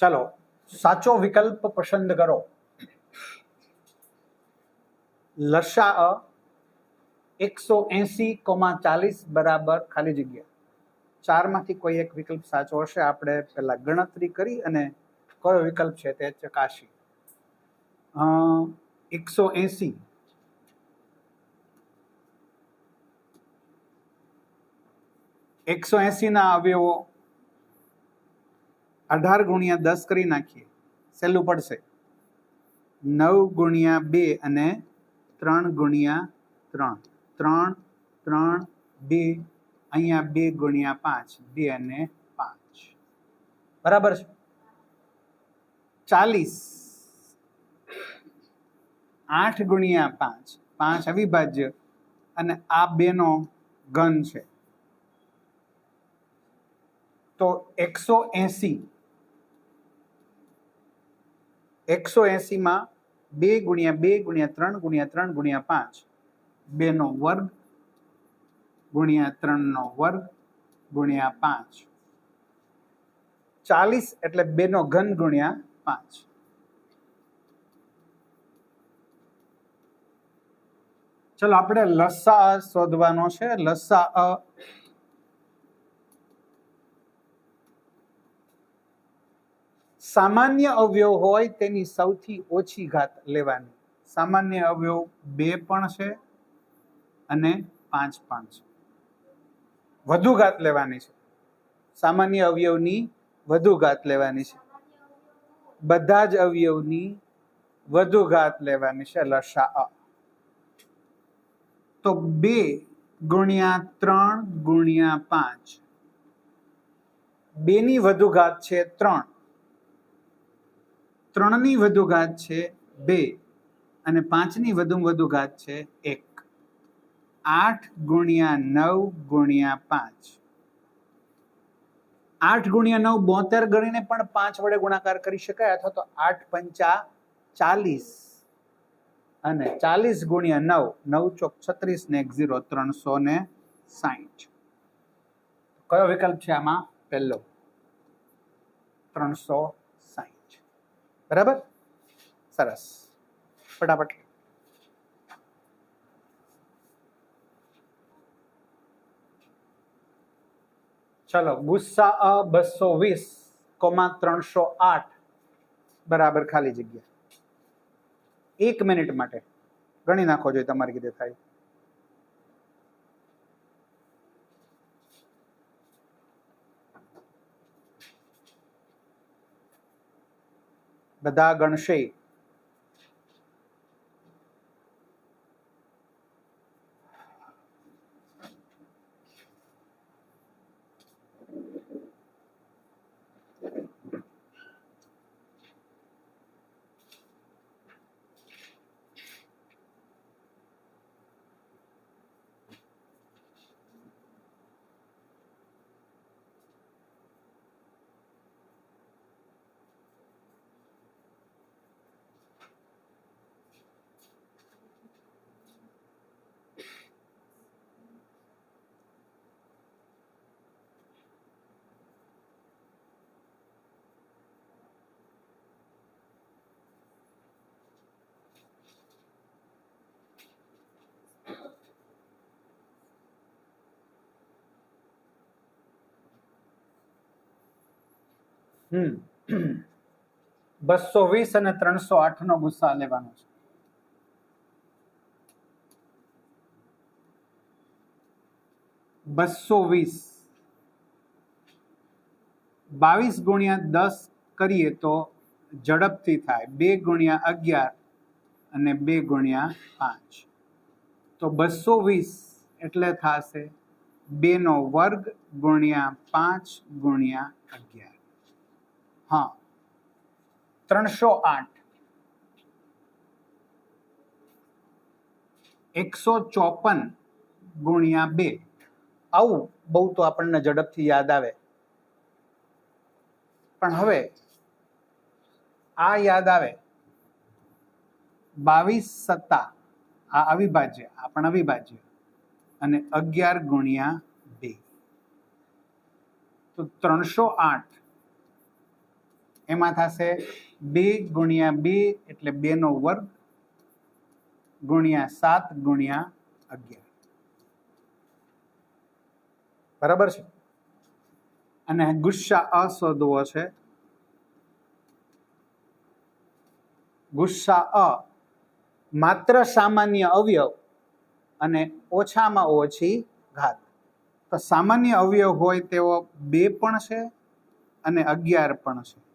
ચલો, સાચો વિકલ્પ પસંદ કરો. લસા એકસો એસી કોમા ચાલીસ બરાબર ખાલી જગ્યા. ચારમાંથી કોઈ એક વિકલ્પ સાચો હશે, આપણે પહેલા ગણતરી કરી અને કયો વિકલ્પ છે તે ચકાસી. એકસો એસી. એકસો એસીના અવયવો અઢાર ગુણ્યા દસ કરી નાખીએ. સહેલું પડશે. નવ ગુણ્યા બે અને ત્રણ ગુણ્યા ત્રણ. ત્રણ ત્રણ, બે. અહીંયા બે ગુણ્યા પાંચ, બે અને પાંચ. બરાબર છે? ચાલીસ. આઠ ગુણ્યા પાંચ. પાંચ અવિભાજ્ય. અને આ બેનો ઘન છે. તો એકસો એસી. એકસો એસીમાં બે ગુણ્યા બે ગુણ્યા ત્રણ ગુણ્યા ત્રણ ગુણ્યા પાંચ. બેનો વર્ગ ગુણ્યા ત્રણનો વર્ગ ગુણ્યા પાંચ. ચાલીસ એટલે બેનો ઘન ગુણ્યા પાંચ. ચલો, આપણે લસા શોધવાનો છે. લસા સામાન્ય અવયવ હોય તેની સૌથી ઓછી ઘાત લેવાની. સામાન્ય અવયવ બે પણ છે અને પાંચ પણ છે. વધુ ઘાત લેવાની છે. સામાન્ય અવયવની વધુ ઘાત લેવાની છે. બધા જ અવયવની વધુ ઘાત લેવાની છે. લસા તો બે ગુણ્યા ત્રણ ગુણ્યા પાંચ. બેની વધુ ઘાત છે ત્રણ. ત્રણની વધુ ઘાત છે બે અને પાંચની વધુ વધુ ઘાત છે એક. આઠ ગુણ્યા નવ ગુણ્યા પાંચ. આઠ ગુણ્યા નવ બોતેર ગણીને પણ પાંચ વડે ગુણાકાર કરી શકાય અથવા તો આઠ પંચા ચાલીસ. અને ચાલીસ ગુણ્યા નવ નવ ચોક છત્રીસ ને એક ઝીરો ત્રણસો ને સાહીઠ. કયો વિકલ્પ છે આમાં? પહેલો. ત્રણસો બરાબર સરસ ફટાફટ ચલો ગુસ્સા અ બસો વીસ કોમા ત્રણસો આઠ બરાબર ખાલી જગ્યા એક મિનિટ માટે ગણી નાખો જોઈએ તમારી રીતે થાય બધા ગણશે બસો વીસ અને ત્રણસો આઠ નો ગુસ્સા લેવાનો છે. બસો વીસ. બાવીસ ગુણ્યા દસ કરીએ તો ઝડપથી થાય. બે ગુણ્યા અગિયાર અને બે ગુણ્યા પાંચ. તો બસો વીસ એટલે થશે બેનો વર્ગ ગુણ્યા પાંચ ગુણ્યા અગિયાર. હા. ત્રણસો આઠ. એકસો ચોપન ગુણ્યા બે. આવું બહુ તો આપણને ઝડપથી યાદ આવે. પણ હવે આ યાદ આવે. બાવીસ સત્તા આ અવિભાજ્ય આ અવિભાજ્ય. અને અગિયાર ગુણ્યા બે. તો ત્રણસો આઠ. એમાં થશે બે ગુણ્યા બે એટલે બે નો વર્ગ ગુણ્યા સાત ગુણ્યા અગિયાર. બરાબર છે? અને ગુસ્સા અશોધવો છે. ગુસ્સા અ માત્ર સામાન્ય અવયવ અને ઓછામાં ઓછી ઘાત. તો સામાન્ય અવયવ હોય તેવો બે પણ છે અને અગિયાર પણ છે.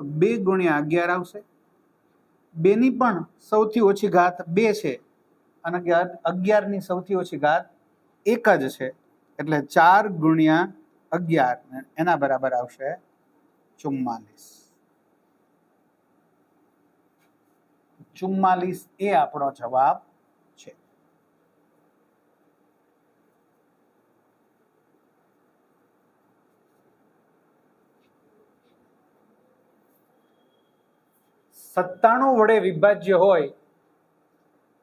તો બે ગુણ્યા અગિયાર આવશે. બેની પણ સૌથી ઓછી ઘાત બે છે અને અગિયારની સૌથી ઓછી ઘાત એક જ છે. એટલે ચાર ગુણ્યા અગિયાર એના બરાબર આવશે ચુમ્માલીસ. ચુમ્માલીસ એ આપણો જવાબ છે સત્તાણું વડે વિભાજ્ય હોય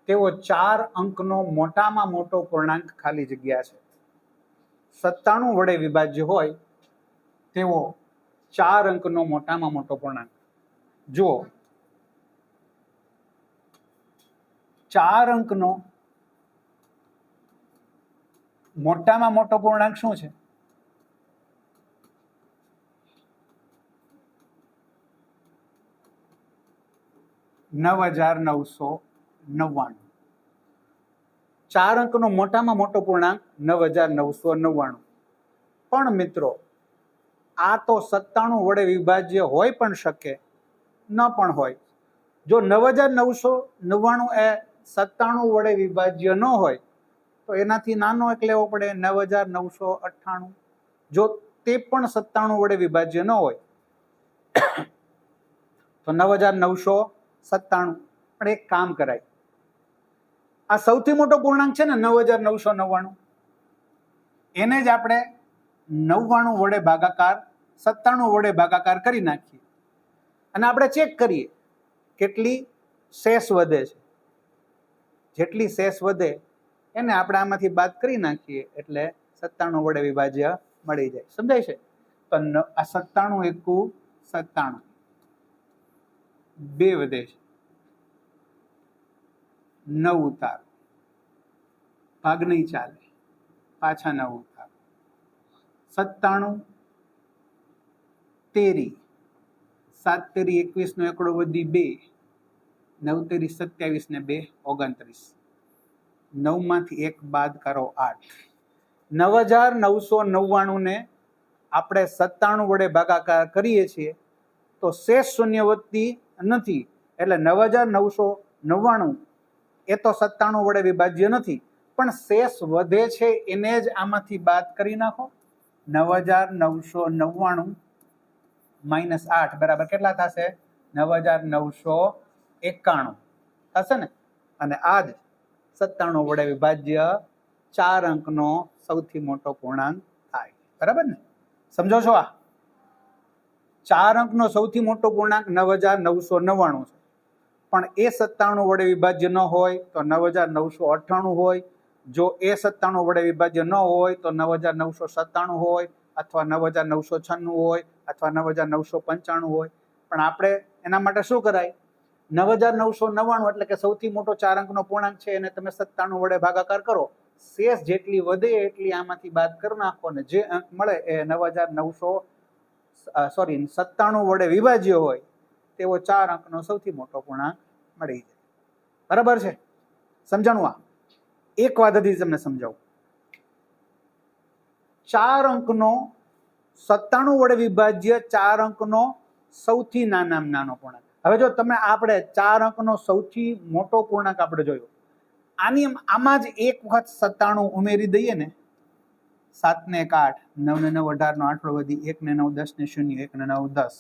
તેવો ચાર અંકનો મોટામાં મોટો પૂર્ણાંક ખાલી જગ્યા છે. સત્તાણું વડે વિભાજ્ય હોય તેવો ચાર અંકનો મોટામાં મોટો પૂર્ણાંક. જુઓ. ચાર અંકનો મોટામાં મોટો પૂર્ણાંક શું છે? નવ હજાર નવસો નવ્વાણું. ચાર અંકનો મોટામાં મોટો પૂર્ણાંક નવ હજાર નવસો નવ્વાણું. પણ મિત્રો, આ તો સત્તાણું વડે વિભાજ્ય હોય પણ શકે, ન પણ હોય. જો નવ હજાર નવસો નવ્વાણું એ સત્તાણું વડે વિભાજ્ય ન હોય, તો એનાથી નાનો એક લેવો પડે, નવ હજાર નવસો અઠ્ઠાણું. જો તે પણ સત્તાણું વડે વિભાજ્ય ન હોય, તો નવ હજાર નવસો સત્તાણું. પણ એક કામ કરાય. આ સૌથી મોટો પૂર્ણાંક છે ને નવ હજાર નવસો નવ્વાણું. એને જ આપણે નવ્વાણું વડે ભાગાકાર, સત્તાણું વડે ભાગાકાર કરી નાખીએ. અને આપણે ચેક કરીએ કેટલી શેષ વધે છે. જેટલી શેષ વધે એને આપણે આમાંથી બાદ કરી નાખીએ એટલે સત્તાણું વડે વિભાજ્ય મળી જાય. સમજાય છે? તો આ સત્તાણું એકુ સત્તાણું. બે વધે છે. નવ ઉતાર. ભાગ નહીં ચાલે. પાછા નવ ઉતાર. સત્તાણું. તેરી. સાત તેરી એકવીસ નો એકડો વધી બે. નવ તેરી સત્યાવીસ ને બે ઓગણત્રીસ. નવમાંથી એક બાદ કરો આઠ. નવ હજાર નવસો નવ્વાણું ને આપણે સત્તાણું વડે ભાગાકાર કરીએ છીએ, તો શેષ શૂન્ય વધતી નથી. એટલે નવ હજાર નવસો નવ્વાણું એ તો સત્તાણું વડે વિભાજ્ય નથી. પણ શેષ વધે છે એને જ આમાંથી બાદ કરી નાખો. નવ હજાર નવસો નવ્વાણું માઇનસ આઠ બરાબર કેટલા થશે? નવ હજાર નવસો એકાણું. થશે ને? અને આ જ સત્તાણું વડે વિભાજ્ય ચાર અંકનો સૌથી મોટો પૂર્ણાંક થાય. બરાબર ને? સમજો છો આ? ચાર અંકનો સૌથી મોટો પૂર્ણાંક નવ હજાર નવસો નવ્વાણું છે. પણ એ સત્તાણું વડે વિભાજ્ય ન હોય તો નવ હજાર નવસો અઠ્ઠાણું હોય. જો એ સત્તાણું વડે વિભાજ્ય ન હોય તો નવ હજાર નવસો સત્તાણું હોય અથવા નવ હજાર નવસો છન્નું હોય અથવા નવ હજાર નવસો પંચાણું હોય. પણ આપણે એના માટે શું કરાય? નવ હજાર નવસો નવ્વાણું એટલે કે સૌથી મોટો ચાર અંકનો પૂર્ણાંક છે એને તમે સત્તાણું વડે ભાગાકાર કરો. શેષ જેટલી વધે એટલી આમાંથી બાદ કરી નાખો ને જે અંક મળે એ નવ હજાર નવસો સોરી સત્તાણું વડે વિભાજ્ય હોય, તેવો ચાર અંકનો સૌથી મોટો પૂર્ણાંક મળી જાય. બરાબર છે? સમજાણું આ? એક વાત હતી તમને સમજાવું. ચાર અંકનો, સત્તાણું વડે વિભાજ્ય ચાર અંકનો સૌથી નાનામાં નાનો પૂર્ણાંક. હવે જો તમે આપણે ચાર અંકનો સૌથી મોટો પૂર્ણાંક આપણે જોયો, આની આમાં જ એક વખત સત્તાણું ઉમેરી દઈએ ને સાત ને એક આઠ નવ ને નવ અઢાર નો આઠડો વધી એક ને નવ દસ ને શૂન્ય એક ને નવ દસ.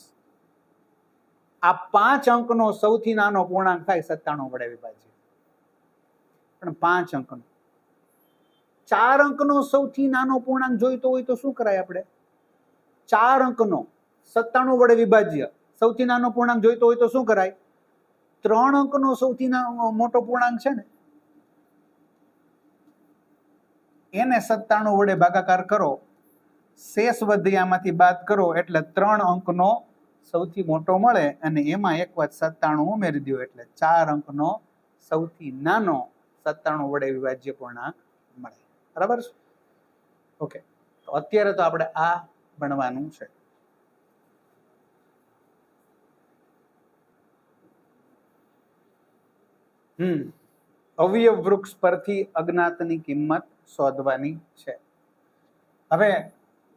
આ પાંચ અંકનો સૌથી નાનો પૂર્ણાંક થાય સત્તાણું વડે વિભાજ્ય. પણ પાંચ અંકનો. ચાર અંકનો સૌથી નાનો પૂર્ણાંક જોઈતો હોય તો શું કરાય આપણે? ચાર અંકનો સત્તાણું વડે વિભાજ્ય. સૌથી નાનો પૂર્ણાંક જોઈતો હોય તો શું કરાય? ત્રણ અંકનો સૌથી મોટો પૂર્ણાંક છે ને? એને સત્તાણું વડે ભાગાકાર કરો. શેષ વધ્યામાંથી બાદ કરો એટલે ત્રણ અંકનો સૌથી મોટો મળે અને એમાં એક વાત સત્તાણું ઉમેરી દો એટલે ચાર અંકનો સૌથી નાનો સત્તાણું વડે વિભાજ્ય પૂર્ણાંક મળે. બરાબર છે? ઓકે. તો અત્યારે તો આપણે આ ભણવાનું છે. હમ. અવયવ વૃક્ષ પરથી અજ્ઞાતની કિંમત શોધવાની છે. હવે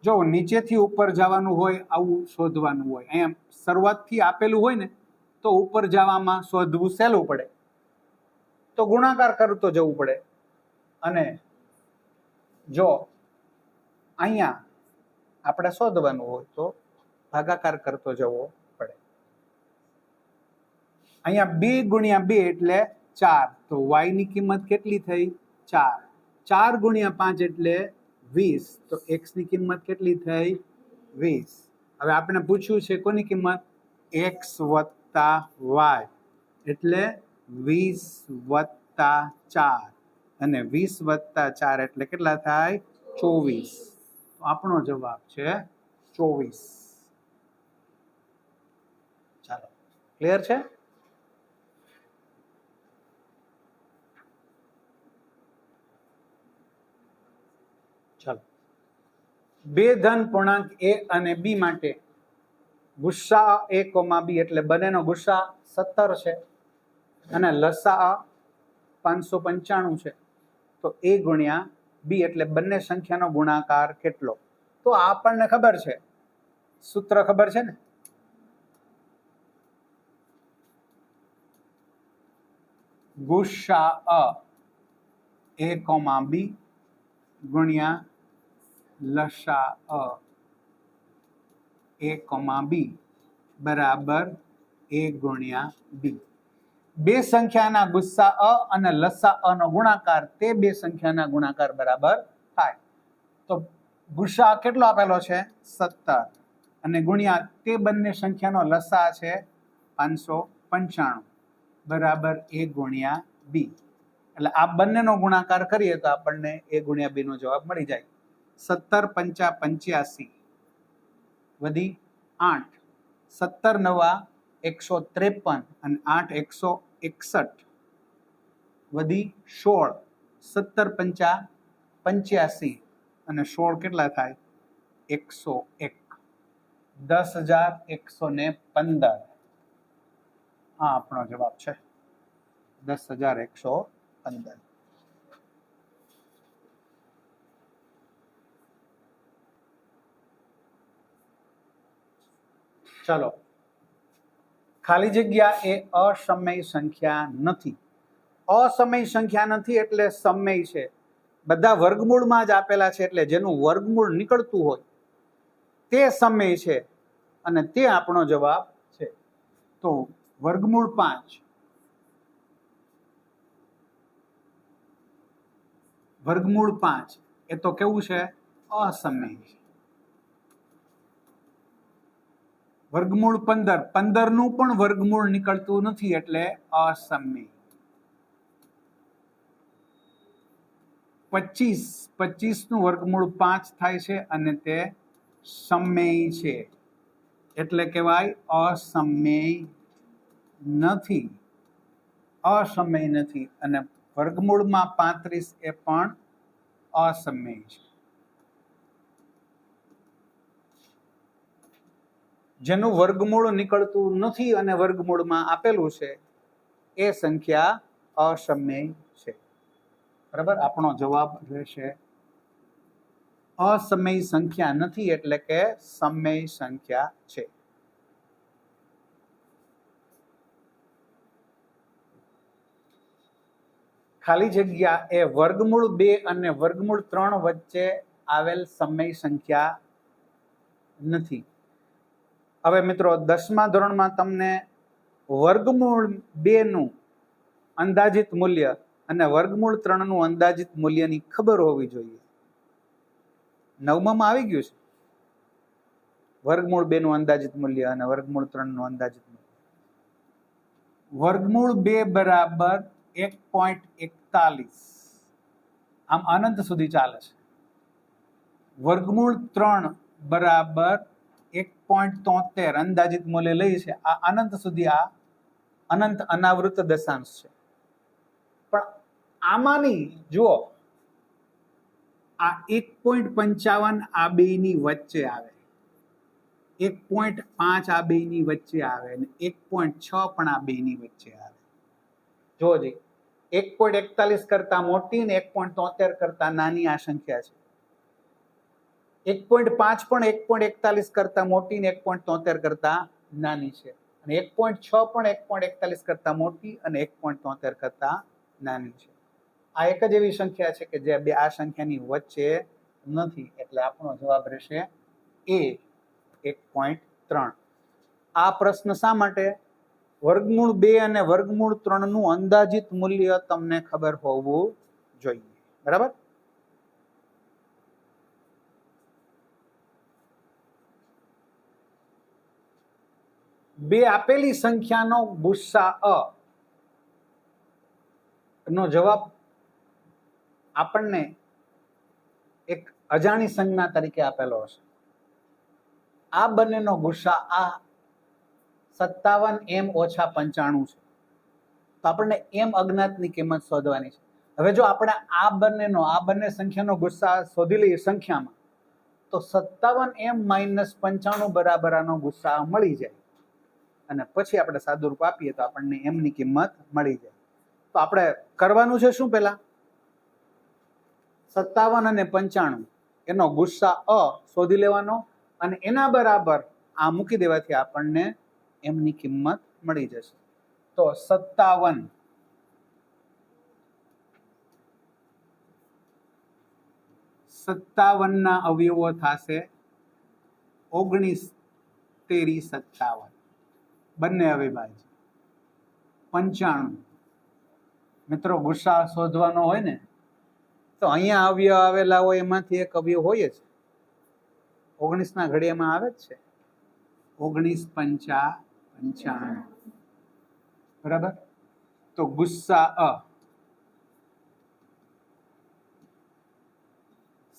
જો નીચેથી ઉપર જવાનું હોય, આવું શોધવાનું હોય, અહીંયા શરૂઆતથી આપેલું હોય ને, તો ઉપર જવામાં શોધવું સહેલું પડે. તો ગુણાકાર કરતો જવું પડે. અને જો અહીંયા આપણે શોધવાનું હોય, તો ભાગાકાર કરતો જવો પડે. અહીંયા બે ગુણ્યા બે એટલે ચાર. તો y ની કિંમત કેટલી થઈ? ચાર. ચાર ગુણ્યા પાંચ એટલે વીસ. તો એક્સની કિંમત કેટલી થઈ? વીસ. હવે આપણે પૂછ્યું છે કોની કિંમત? એક્સ વત્તા વાય એટલે વીસ વત્તા ચાર. અને વીસ વત્તા ચાર એટલે કેટલા થાય? ચોવીસ. તો આપણો જવાબ છે ચોવીસ. ચાલો. ક્લિયર છે ચાલો બે ધન પૂર્ણાંક એ અને બી માટે. ગુસ્સા એ કોમા બી એટલે બંનેનો ગુસ્સા સત્તર છે અને લસા પાંચસો પંચાણું છે. તો એ ગુણ્યા બી એટલે બંને સંખ્યાનો ગુણાકાર કેટલો? તો આપણને ખબર છે. સૂત્ર ખબર છે ને? ગુસ્સા અ એ કોમા બી ગુણ્યા લસા અ. એ કોમા બી. બરાબર. એ ગુણ્યા બી. બે સંખ્યાના ગુસ્સા અ અને લસા અ નો ગુણાકાર તે બે સંખ્યાના ગુણાકાર બરાબર થાય. તો ગુસ્સા કેટલો આપેલો છે? સત્તર. અને ગુણ્યા તે બંને સંખ્યાનો લસા છે પાંચસો પંચાણું. બરાબર. એ ગુણ્યા બી. એટલે આ બંનેનો ગુણાકાર કરીએ તો આપણને એ ગુણ્યા બી નો જવાબ મળી જાય. સત્તર પંચા પંચ્યાસી. વધી આઠ. સત્તર નવા એકસો ત્રેપન અને આઠ એકસો એકસઠ. વધી સોળ. સત્તર પંચા પંચ્યાસી અને સોળ કેટલા થાય? એકસો એક. દસ હજાર એકસો ને પંદર. આ આપણો જવાબ છે. દસ હજાર એકસો પંદર. ચલો. ખાલી જગ્યા એ અસમય સંખ્યા નથી. અસમય સંખ્યા નથી એટલે સમય છે. બધા વર્ગમૂળમાં જ આપેલા છે એટલે જેનું વર્ગમૂળ નીકળતું હોય તે સમય છે અને તે આપણો જવાબ છે. તો વર્ગમૂળ પાંચ. વર્ગમૂળ પાંચ એ તો કેવું છે? અસમય છે. વર્ગમૂળ પંદર. પંદરનું પણ વર્ગમૂળ નીકળતું નથી એટલે અસમય પચીસ. પચીસનું વર્ગમૂળ પાંચ થાય છે અને તે સમય છે. એટલે કહેવાય અસમય નથી. અસમય નથી અને વર્ગમૂળમાં પાંત્રીસ એ પણ અસમય છે. જેનું વર્ગમૂળ નીકળતું નથી અને વર્ગમૂળમાં આપેલું છે, એ સંખ્યા અસમય છે. બરાબર? આપણો જવાબ રહેશે અસમય સંખ્યા નથી એટલે કે સમય સંખ્યા છે. ખાલી જગ્યા એ વર્ગમૂળ બે અને વર્ગમૂળ ત્રણ વચ્ચે આવેલ સમય સંખ્યા નથી. હવે મિત્રો, દસમા ધોરણમાં તમને વર્ગમૂળ બેનું અંદાજિત મૂલ્ય અને વર્ગમૂળ ત્રણનું અંદાજિત મૂલ્યની ખબર હોવી જોઈએ. નવમામાં આવી ગયું છે. વર્ગમૂળ બે નું અંદાજિત મૂલ્ય અને વર્ગમૂળ ત્રણનું અંદાજિત મૂલ્ય. વર્ગમૂળ બે બરાબર એક પોઈન્ટ એકતાલીસ. આમ અનંત સુધી ચાલે છે. વર્ગમૂળ ત્રણ બરાબર એક પોઈન્ટ તોતેર અંદાજિત મૂલ્ય લઈ છે. આ અનંત સુધી આ અનંત અનાવૃત દશાંશ છે. પણ આમાંની જુઓ, આ એક પોઈન્ટ પંચાવન આ બેની વચ્ચે આવે. એક પોઈન્ટ પાંચ આ બેની વચ્ચે આવે અને એક પોઈન્ટ છ પણ આ બેની વચ્ચે આવે. જો જી, એક પોઈન્ટ એકતાલીસ કરતા મોટી ને એક પોઈન્ટ તોતેર કરતા નાની આ સંખ્યા છે. એક પોઈન્ટ પાંચ પણ એક પોઈન્ટ એકતાલીસ કરતા મોટી ને એક પોઈન્ટ તોતેર કરતા નાની છે. અને એક પોઈન્ટ છ પણ એક પોઈન્ટ એકતાલીસ કરતા મોટી અને એક પોઈન્ટ તોતેર કરતા નાની છે. આ એક જ એવી સંખ્યા છે કે જે બે આ સંખ્યાની વચ્ચે નથી એટલે આપણો જવાબ રહેશે એ એક પોઈન્ટ ત્રણ. આ પ્રશ્ન શા માટે? વર્ગમૂળ બે અને વર્ગમૂળ ત્રણનું અંદાજિત મૂલ્ય તમને ખબર હોવું જોઈએ. બરાબર? બે આપેલી સંખ્યાનો ગુસ્સા અ. નો જવાબ આપણને એક અજાણી સંજ્ઞા તરીકે આપેલો હશે. આ બંનેનો ગુસ્સા આ સત્તાવન એમ ઓછા પંચાણું છે. તો આપણને એમ અજ્ઞાતની કિંમત શોધવાની છે. હવે જો આપણે આ બંનેનો, આ બંને સંખ્યાનો ગુસ્સા શોધી લઈએ સંખ્યામાં, તો સત્તાવન એમ માઇનસ પંચાણું બરાબર આનો ગુસ્સા મળી જાય. અને પછી આપણે સાદુરૂપ આપીએ તો આપણને એમની કિંમત મળી જાય. તો આપણે કરવાનું છે શું પેલા સત્તાવન અને પંચાણું. એનો ગુસ્સા અ શોધી લેવાનો અને એના બરાબર આ મૂકી દેવાથી આપણને એમની કિંમત મળી જશે. તો સત્તાવન. સત્તાવનના અવયવો થશે ઓગણીસ તેરી સત્તાવન. બંને અવિભાજ્ય. પંચાણું. મિત્રો, ગુસ્સા શોધવાનો હોય ને, તો અહીંયા અવયવ આવેલા હોય એમાંથી એક અવયવ હોય જ. ઓગણીસના ઘડિયામાં આવે જ છે. ઓગણીસ પંચા પંચાણું. બરાબર? તો ગુસ્સા અ.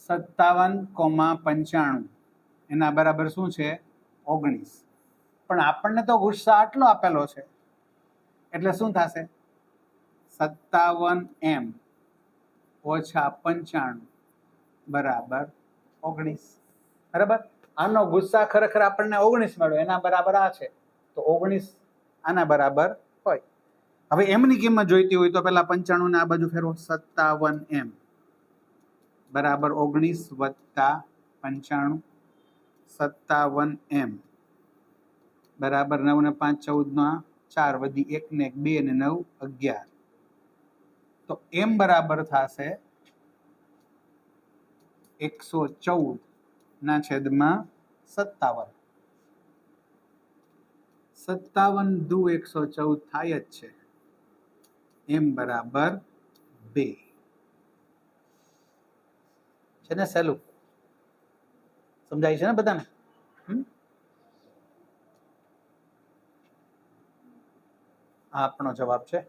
સત્તાવન કોમા પંચાણું. એના બરાબર શું છે? ઓગણીસ. પણ આપણને તો ગુસ્સા આટલો આપેલો છે. એટલે શું થશે? સત્તાવન એમ ઓછા પંચાણું બરાબર ઓગણીસ. બરાબર? આનો ગુસ્સા ખરેખર આપણને ઓગણીસ મળ્યો. એના બરાબર આ છે. તો ઓગણીસ આના બરાબર હોય. હવે એમની કિંમત જોઈતી હોય તો પેલા પંચાણું ને આ બાજુ ફેરવો. સત્તાવન એમ બરાબર ઓગણીસ વત્તા પંચાણું. સત્તાવન એમ બરાબર નવ ને પાંચ, ચૌદ ના ચાર, વધી એક ને બે ને નવ, અગિયાર. તો એમ બરાબર થશે એકસો ચૌદ ના છેદમાં સત્તાવન. સત્તાવન દુ એકસો ચૌદ થાય જ છે. એમ બરાબર બે. છે ને સહેલું સમજાય છે ને બધાને? હમ? આ આપણો જવાબ છે.